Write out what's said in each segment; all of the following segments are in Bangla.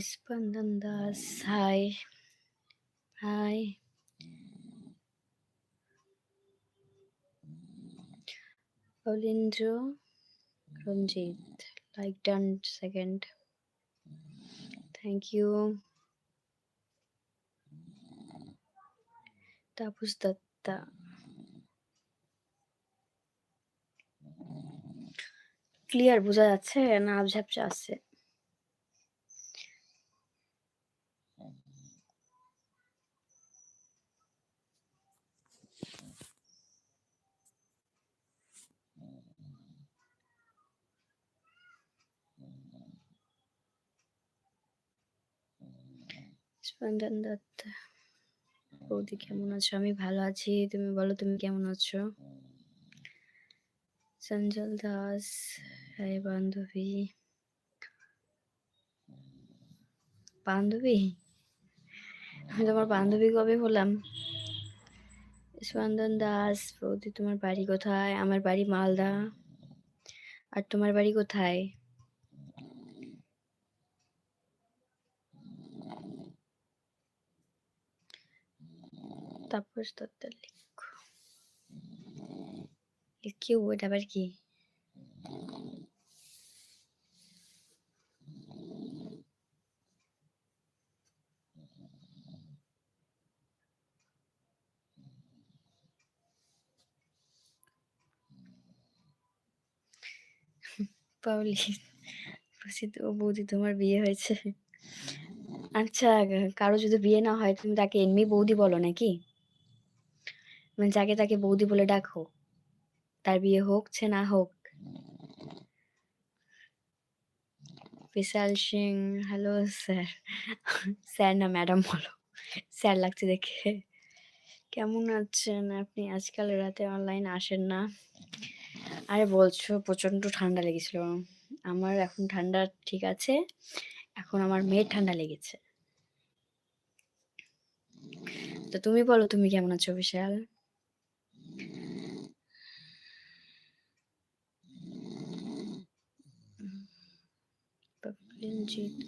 Spandan Das hi hi Alindra Ranjit like done second thank you Tapas Datta clear বোঝা যাচ্ছে? না, ঝাপসা আছে স্পন্দন দত্ত। বৌদি কেমন আছো? আমি ভালো আছি। তুমি বলো, তুমি কেমন আছো? সঞ্জল দাস হাই বান্ধবী। বান্ধবী? আমি তোমার বান্ধবী কবে হলাম? স্পন্দন দাস, বৌদি, তোমার বাড়ি কোথায়? আমার বাড়ি মালদা। আর তোমার বাড়ি কোথায়? তাপস দত্ত লিখো লিখিও এটা আবার কি পাউলি বলছি তো বৌদি তোমার বিয়ে হয়েছে আচ্ছা কারও যদি বিয়ে না হয় তুমি তাকে এমনি বৌদি বলো নাকি মানে যাকে তাকে বৌদি বলে ডাকো, তার বিয়ে হোক সে না হোক। Vishal Singh hello sir sir না ম্যাডাম বলো। স্যার লাগছে দেখে। কেমন আছেন? আপনি আজকাল রাতে অনলাইন আসেন না? আরে বলছো প্রচণ্ড ঠান্ডা লেগেছিল। আমার এখন ঠান্ডা ঠিক আছে। এখন আমার মেয়ের ঠান্ডা লেগেছে। তো তুমি বলো, তুমি কেমন আছো বিশাল? রঞ্জিত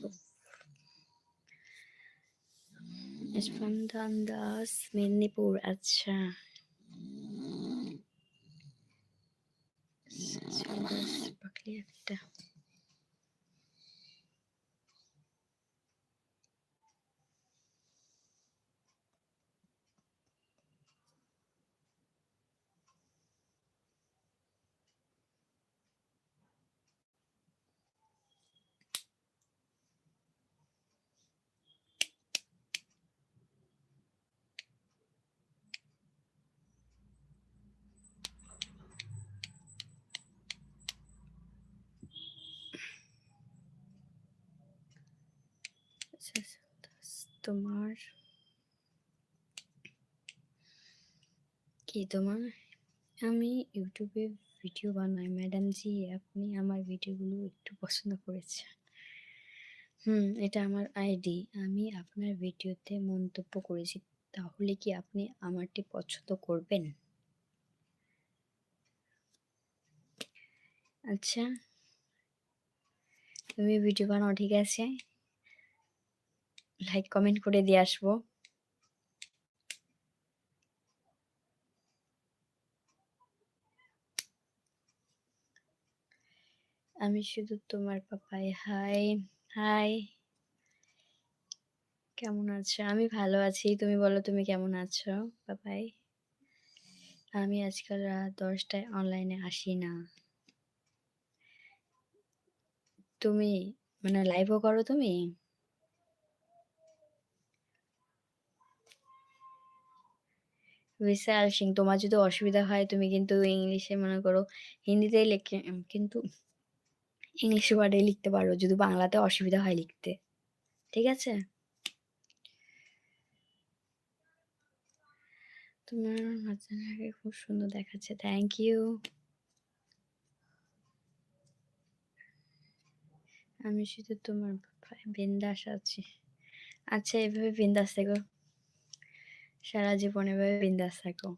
স্পন্দন দাস মেদিনীপুর আচ্ছা একটা তোমার কি তোমার আমি ইউটিউবে ভিডিও বানাই ম্যাডাম জি আপনি আমার ভিডিওগুলো একটু পছন্দ করেছেন হুম এটা আমার আইডি আমি আপনার ভিডিওতে মন্তব্য করেছি তাহলে কি আপনি আমারটি পছন্দ করবেন আচ্ছা তুমি ভিডিও বানাও ঠিক আছে লাইক কমেন্ট করে দিয়ে আসব। আমি শুধু তোমার পাপাই, হাই হাই। কেমন আছো? আমি ভালো আছি। তুমি বলো, তুমি কেমন আছো পাপাই? আমি আজকাল রাত দশটায় অনলাইনে আসি না। তুমি মানে লাইভও করো তুমি? বিশাল সিং তোমার যদি অসুবিধা হয়, তুমি কিন্তু ইংলিশে মনে করো হিন্দিতেই লেখে কিন্তু ইংলিশ ওয়ার্ডে লিখতে পারো। যদি বাংলাতে অসুবিধা হয় লিখতে। ঠিক আছে? তোমার মাঝখানে খুব সুন্দর দেখাচ্ছে। থ্যাংক ইউ আমি শুধু তোমার বিন্দাস আছি। আচ্ছা এভাবে বিন্দাস থেকো। সারা জীবন এভাবে বিন্দাস থাকো।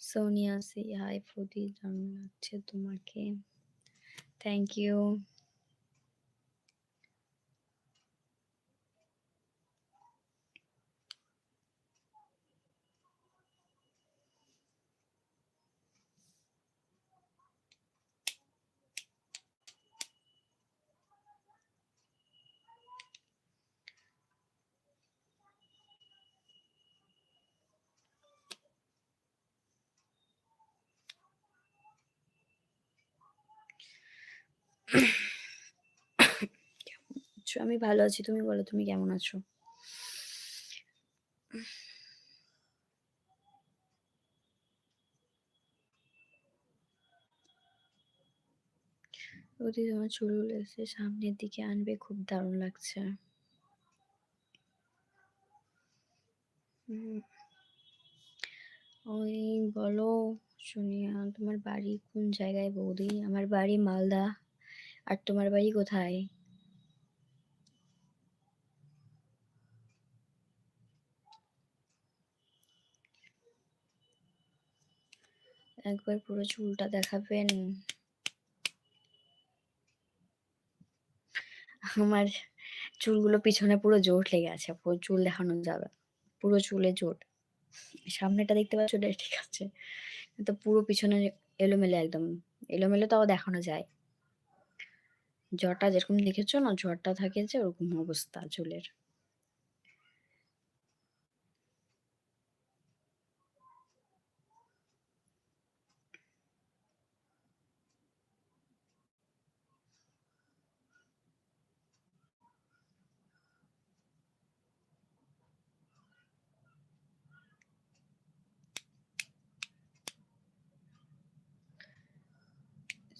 সোনিয়া সি হাই ফুটি জানাচ্ছে তোমাকে। থ্যাংক ইউ আছো? আমি ভালো আছি। তুমি বলো, তুমি কেমন আছো? ওদি তোমার চুলগুলো এসে সামনের দিকে আনবে, খুব দারুণ লাগছে। ওই বলো সোনিয়া তোমার বাড়ি কোন জায়গায় বৌদি? আমার বাড়ি মালদা। আর তোমার বাড়ি কোথায়? একবার পুরো চুলটা দেখাবেন? আমার চুলগুলো পিছনে পুরো জোট লেগে আছে। পুরো চুল দেখানো যাবে, পুরো চুলে জোট। সামনেটা দেখতে পাচ্ছ ঠিক আছে। কিন্তু পুরো পিছনে এলোমেলো একদম। এলোমেলো তাও দেখানো যায়। জটা যেরকম দেখেছ না জটা থাকে যে ওরকম অবস্থা চুলের।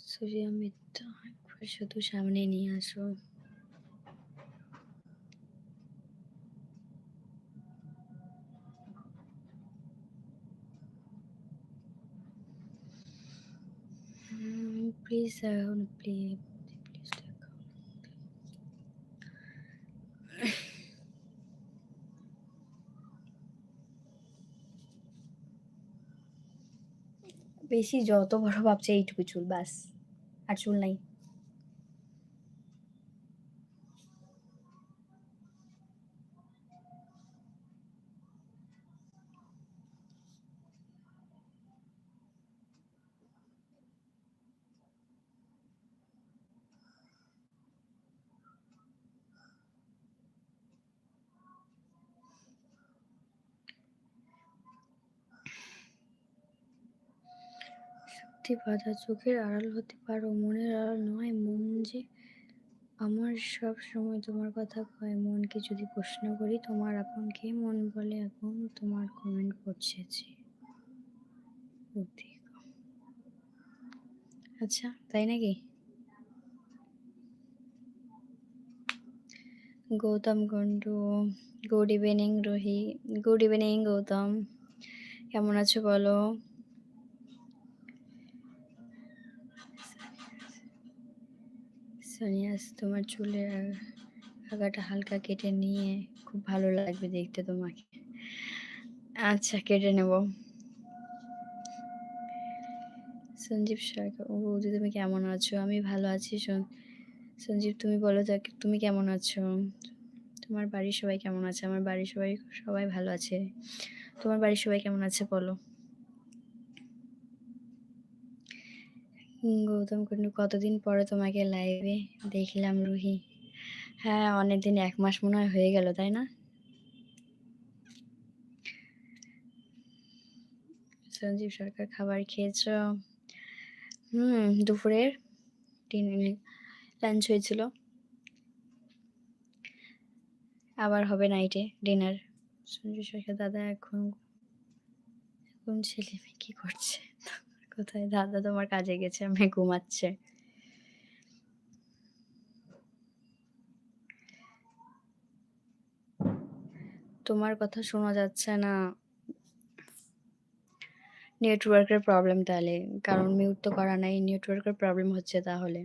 সুরিয়া মিত্র একবার শুধু সামনে নিয়ে আসো। প্লিজ বেশি যত বড় ভাবছে, এইটুকু চুল, বাস। আর চুল নাই। সত্যি বাঁধা চোখের আড়াল হতে পারো, মনের আড়াল নয়, মন যে আমার সব সময় তোমার কথা কয়। মনকে যদি প্রশ্ন করি, তোমার আপন কে মন বলে এখন তোমার কমেন্ট করছে যে আচ্ছা তাই নাকি? Gautam Kundu good evening Rohi good evening Gautam, কেমন আছো বলো? সোনিয়াস, তোমার চুলের আগ- আগাটা হালকা কেটে নিয়ে খুব ভালো লাগবে দেখতে তোমাকে। আচ্ছা কেটে নেব। সঞ্জীব সরকার, ও বৌদি তুমি কেমন আছো? আমি ভালো আছি সঞ্জীব, তুমি বলো যাক তুমি কেমন আছো? তোমার বাড়ির সবাই কেমন আছে? আমার বাড়ির সবাই সবাই ভালো আছে। তোমার বাড়ির সবাই কেমন আছে বলো? গৌতম কুন্ডু কতদিন পরে তোমাকে লাইভে দেখলাম রুহি? হ্যাঁ অনেকদিন, এক মাস মনে হয় হয়ে গেল, তাই না? সঞ্জীব সরকার খাবার খেয়েছ? হুম, দুপুরের লাঞ্চ হয়েছিল। আবার হবে নাইটে ডিনার সঞ্জীব সরকার, দাদা, এখন এখন ছেলে মেয়ে কি করছে? কোথায়? দাদা তোমার কাজে গেছে আমি ঘুমাচ্ছে। তোমার কথা শোনা যাচ্ছে না। নেটওয়ার্কের প্রবলেম তাহলে, কারণ মিউট তো করা নাই, নেটওয়ার্কের প্রবলেম হচ্ছে তাহলে।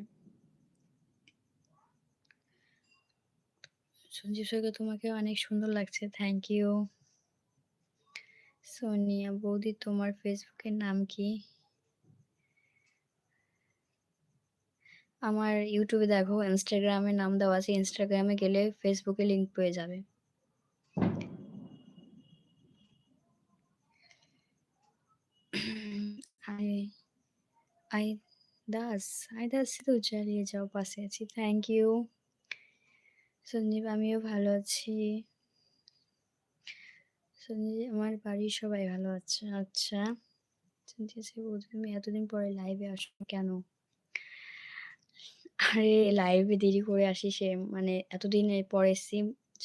সঞ্জীব সরকার তোমাকে অনেক সুন্দর লাগছে থ্যাংক ইউ সোনিয়া বৌদি, তোমার ফেসবুকের নাম কি? আমার ইউটিউবে দেখো ইনস্টাগ্রামে নাম দেওয়া আছে ইনস্টাগ্রামে গেলে ফেসবুকে লিংক পেয়ে যাবে। আই দাস আই দাস তো চালিয়ে যাও, পাশে আছি। থ্যাংক ইউ সঞ্জীব, আমিও ভালো আছি। সঞ্জীব, আমার বাড়ির সবাই ভালো আছে। আচ্ছা সঞ্জীব তুমি এতদিন পরে লাইভে আসো কেন? আরে লাইভে দেরি করে আসি সে মানে এতদিন পরে এসছি,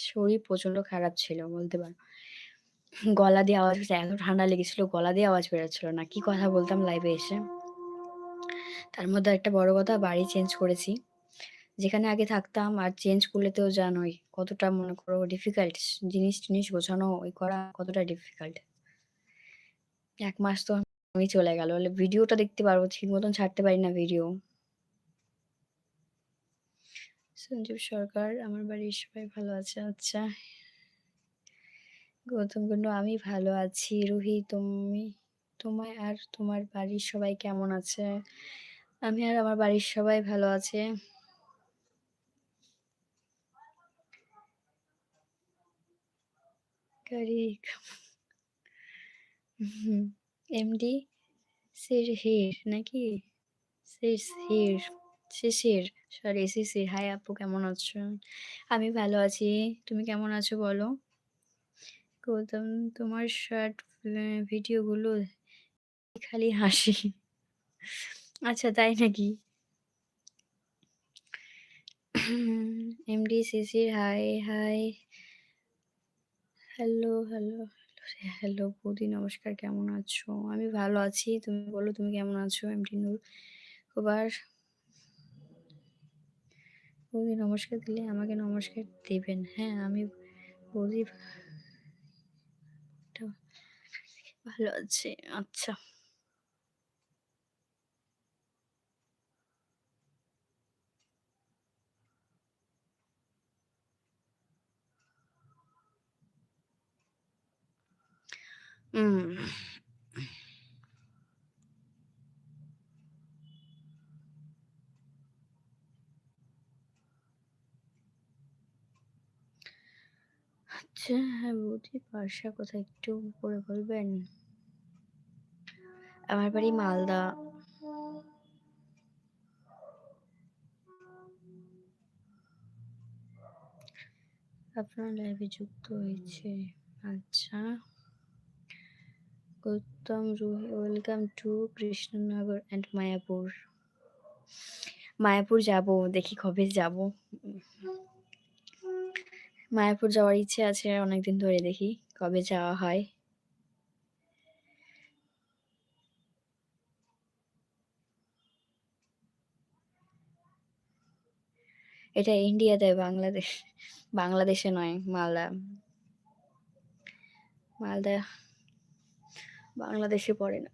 শরীর প্রচণ্ড খারাপ ছিল বলতে পারো। গলা দিয়ে আওয়াজ এত ঠান্ডা লেগেছিল, গলা দিয়ে আওয়াজ বেরোচ্ছিল না, কি কথা বলতাম লাইভে এসে। তার মধ্যে একটা বড় কথা, বাড়ি চেঞ্জ করেছি। যেখানে আগে থাকতাম আর চেঞ্জ করলে তো জানোই কতটা মনে করো ডিফিকাল্ট জিনিস টিনিস গোছানো, ওই করা কতটা ডিফিকাল্ট এক মাস তো আমি চলে গেল ভিডিওটা দেখতে পারব, ঠিক মতন ছাড়তে পারি না ভিডিও সঞ্জীব সরকার আমার বাড়ির সবাই ভালো আছে আচ্ছা গৌতম কুন্ডু আমি ভালো আছি রুহি তুমি তোমায় আর তোমার বাড়ির সবাই কেমন আছে আমি আর আমার বাড়ির সবাই ভালো আছে এমডি সির হির নাকি সির হির শিশির সরি শিশির হাই আপু, কেমন আছো? আমি ভালো আছি। তুমি কেমন আছো বলো? গৌতম, তোমার শর্ট ভিডিওগুলো খালি হাসি। আচ্ছা তাই নাকি? MD Shishir hi hi hello hello hello বৌদি, নমস্কার, কেমন আছো? আমি ভালো আছি। তুমি বলো, তুমি কেমন আছো? এমডি নূর খুবার। বৌদি নমস্কার দিলে আমাকে নমস্কার দেবেন। হ্যাঁ আমি বৌদি ভালো আছে। আচ্ছা। হুম আচ্ছা হ্যাঁ বৌদি বাসা কোথায় একটু করে বলবেন? আমার বাড়ি মালদা। আপনার লাইভে যুক্ত হয়েছে। আচ্ছা। Gautam Ruhi welcome to Krishnanagar and Mayapur. Mayapur যাব, দেখি কবে যাব। মায়াপুর যাওয়ার ইচ্ছে আছে অনেকদিন ধরে দেখি কবে যাওয়া হয়। এটা ইন্ডিয়াতে বাংলাদেশ, বাংলাদেশে নয়, মালদা। মালদা বাংলাদেশে পড়ে না।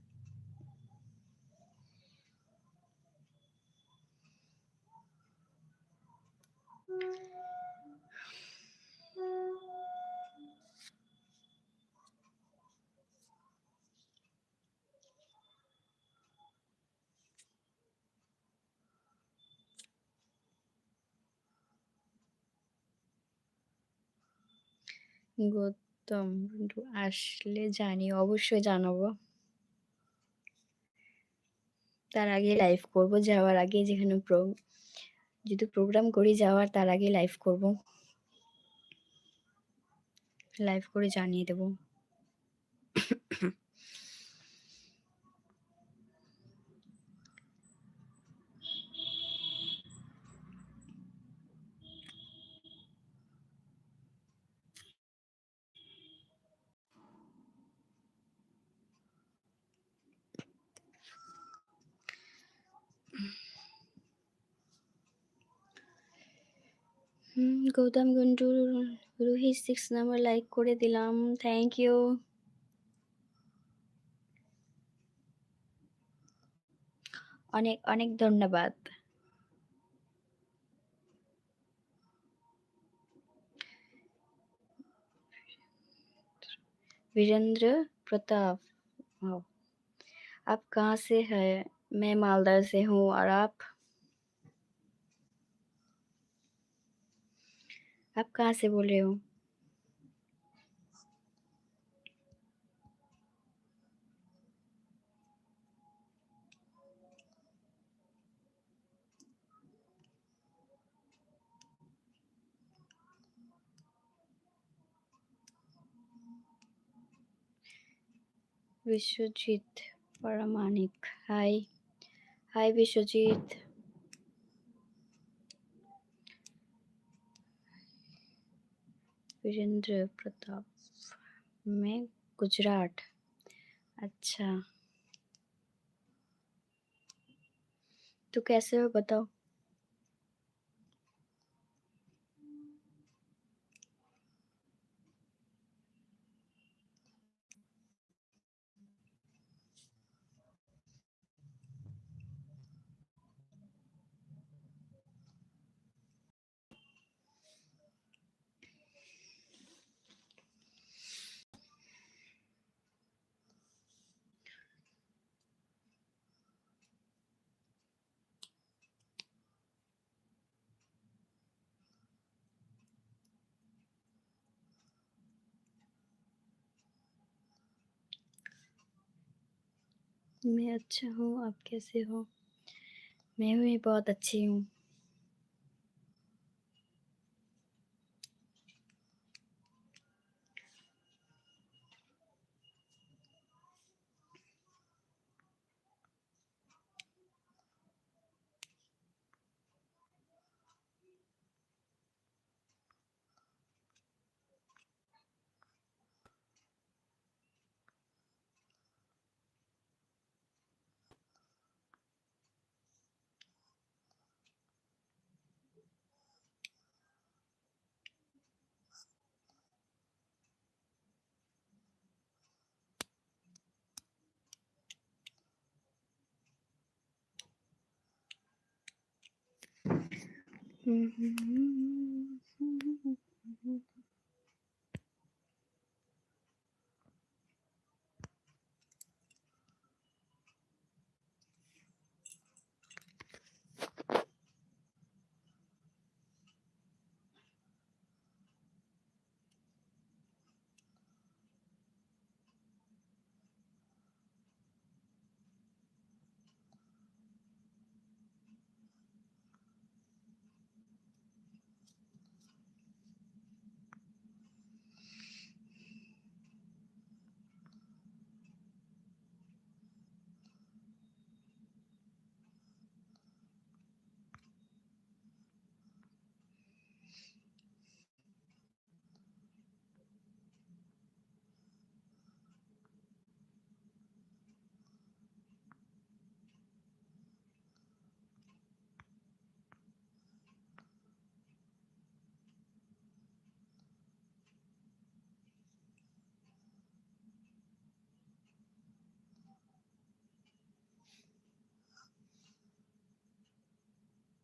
গৌতম আসলে জানি, অবশ্যই জানাব। তার আগে লাইভ করব, যাওয়ার আগে যেখানে যদি প্রোগ্রাম করি যাওয়ার, তার আগে লাইভ করব। লাইভ করে জানিয়ে দেবো। Gautam Guntu Ruhi six number like করে দিলাম থ্যাংক ইউ অনেক অনেক ধন্যবাদ বীরেন্দ্র प्रताप ओ, आप कहाँ से हैं मैं मालदा से हूँ और आप आप कहाँ से बोल रहे हो विश्वजीत प्रामाणिक हाय हाय विश्वजीत वीरेंद्र प्रताप में गुजरात अच्छा। तो कैसे हो बताओ? मैं अच्छा हूँ आप कैसे हो? मैं भी बहुत अच्छी हूँ। Mm-hmm.